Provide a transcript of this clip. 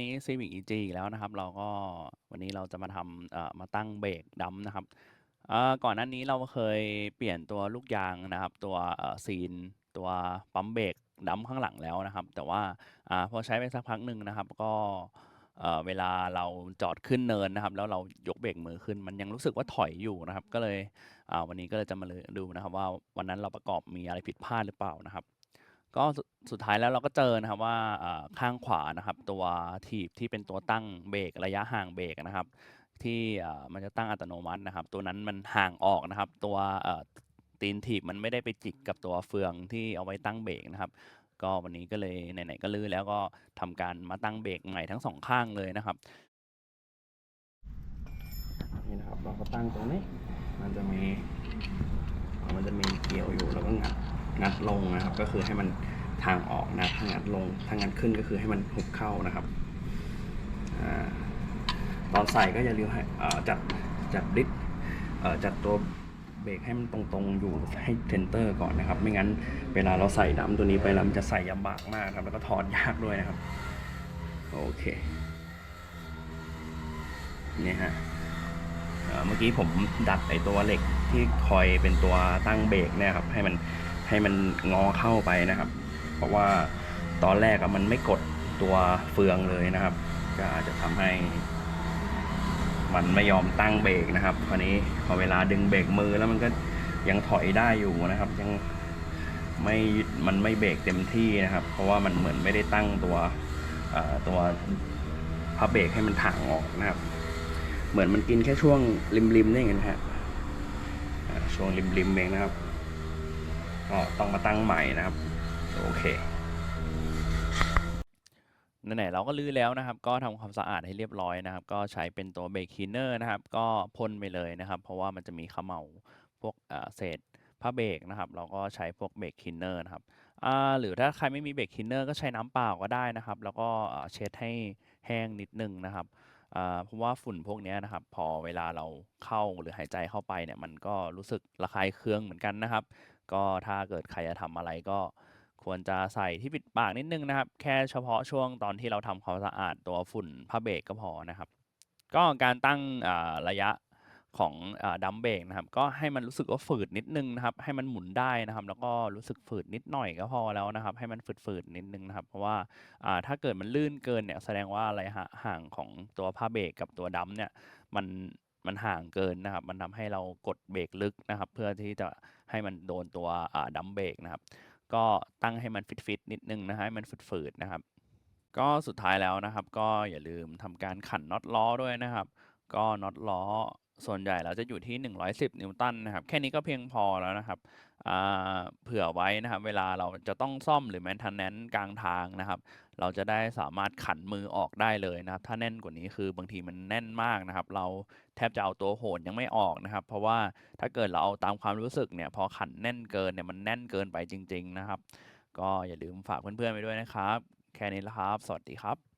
นี้ Civic EG อีกแล้วนะครับ เราก็วันนี้เราจะมาทำเอ่อมาตั้งเบรกดัมนะครับอ่าก่อนหน้านี้เราเคยเปลี่ยนตัวลูกยางนะครับ ตัวเอ่อซีนตัวปั๊มเบรกดัมข้างหลังแล้วนะครับ แต่ว่าอ่าพอใช้ไปสักพักหนึ่งนะครับ ก็เอ่อเวลาเราจอดขึ้นเนินนะครับ แล้วเรายกเบรกมือขึ้น มันยังรู้สึกว่าถอยอยู่นะครับ ก็เลยอ่าวันนี้ก็เลยจะมาเลยดูนะครับ ว่าวันนั้นเราประกอบมีอะไรผิดพลาดหรือเปล่านะครับ ก็สุดสุดท้ายแล้วเราก็เจอนะครับว่าอ่าข้างขวานะครับตัวถีบที่เป็นตัวตั้งเบรกระยะห่างเบรกนะครับ ที่อ่ามันจะตั้งอัตโนมัตินะครับ ตัวนั้นมันห่างออกนะครับ ตัวเอ่อตีนถีบมันไม่ได้ไปจิกกับตัวเฟืองที่เอาไว้ตั้งเบรกนะครับ ก็วันนี้ก็เลยไหนๆก็ลื้อแล้วก็ทำการมาตั้งเบรกใหม่ทั้งสองข้างเลยนะครับ นี่นะครับเราก็ตั้งตรงนี้ มันจะมี มันจะมีเกลียวอยู่แล้วก็งัด งัดลงนะครับ ก็คือให้มันทางออกนะถ้างัดลงถ้างัดขึ้นก็คือให้มันหุบเข้านะครับอตอนใส่ก็อย่าลืมให้จัดจัดดิสจัดตัวเบรกให้มันตรงๆอยู่ให้เทนเตอร์ก่อนนะครับ ไม่งั้นเวลาเราใส่น้ำตัวนี้ไปแล้วมันจะใส่ลำบากมากครับ แล้วก็ถอดยากด้วยนะครับ โอเคเนี่ยฮะเอ่อเมื่อกี้ผมดัดไอตัวเหล็กที่คอยเป็นตัวตั้งเบรกเนี่ยครับ ให้มัน ให้มันงอเข้าไปนะครับ เพราะว่าตอนแรกอะมันไม่กดตัวเฟืองเลยนะครับ ก็อาจจะทำให้ มันไม่ยอมตั้งเบรกนะครับคราวนี้พอเวลาดึงเบรกมือแล้วมันก็ยังถอยได้อยู่นะครับ ยังไม่มันไม่เบรกเต็มที่นะครับ เพราะว่ามันเหมือนไม่ได้ตั้งตัวตัวพับเบรกให้มันถ่างออกนะครับ เหมือนมันกินแค่ช่วงริมๆนี่เองนะฮะช่วงริมๆเองนะครับ ก็ต้องมาตั้งใหม่นะครับ โอเคไหนๆเราก็ลื้อแล้วนะครับ ก็ทำความสะอาดให้เรียบร้อยนะครับ ก็ใช้เป็นตัวเบรกคลีนเนอร์นะครับ ก็พ่นไปเลยนะครับ เพราะว่ามันจะมีขม่าพวกเศษผ้าเบรกนะครับ เราก็ใช้พวกเบรกคลีนเนอร์นะครับหรือถ้าใครไม่มีเบรกคลีนเนอร์ก็ใช้น้ำเปล่าก็ได้นะครับ แล้วก็เช็ดให้แห้งนิดนึงนะครับ อ่าเพราะว่าฝุ่นพวกเนี้ยนะครับ พอเวลาเราเข้าหรือหายใจเข้าไปเนี่ย มันก็รู้สึกระคายเคืองเหมือนกันนะครับ ก็ถ้าเกิดใครจะทำอะไรก็ควรจะใส่ที่ปิดปากนิดนึงนะครับ แค่เฉพาะช่วงตอนที่เราทำความสะอาดตัวฝุ่นผ้าเบรกก็พอนะครับ ก็การตั้งอ่าระยะ ของดัมเบกนะครับก็ให้มันรู้สึกว่าฝืดนิดนึงนะครับให้มันหมุนได้นะครับ แล้วก็รู้สึกฝืดนิดหน่อยก็พอแล้วนะครับ ให้มันฝืดๆนิดนึงนะครับ เพราะว่าถ้าเกิดมันลื่นเกินเนี่ยแสดงว่าอะไรฮะห่างของตัวผ้าเบรกกับตัวดัมเนี่ยมันมันห่างเกินนะครับ มันทำให้เรากดเบรกลึกนะครับ เพื่อที่จะให้มันโดนตัวดัมเบรกนะครับ ก็ตั้งให้มันฟิตๆนิดนึงนะฮะให้มันฝืดๆนะครับ ก็สุดท้ายแล้วนะครับ ก็อย่าลืมทำการขันน็อตล้อด้วยนะครับ ก็น็อตล้อ ส่วนใหญ่เราจะอยู่ที่ 110 นิวตันนะครับ แค่นี้ก็เพียงพอแล้วนะครับอ่าเผื่อไว้นะครับ เวลาเราจะต้องซ่อมหรือ maintenance กลางทางนะครับ เราจะได้สามารถขันมือออกได้เลยนะครับ ถ้าแน่นกว่านี้คือบางทีมันแน่นมากนะครับ เราแทบจะเอาตัวโหนยังไม่ออกนะครับ เพราะว่าถ้าเกิดเราเอาตามความรู้สึกเนี่ย พอขันแน่นเกินเนี่ย มันแน่นเกินไปจริง ๆ นะครับ ก็อย่าลืมฝากเพื่อนๆไปด้วยนะครับ แค่นี้ละครับ สวัสดีครับ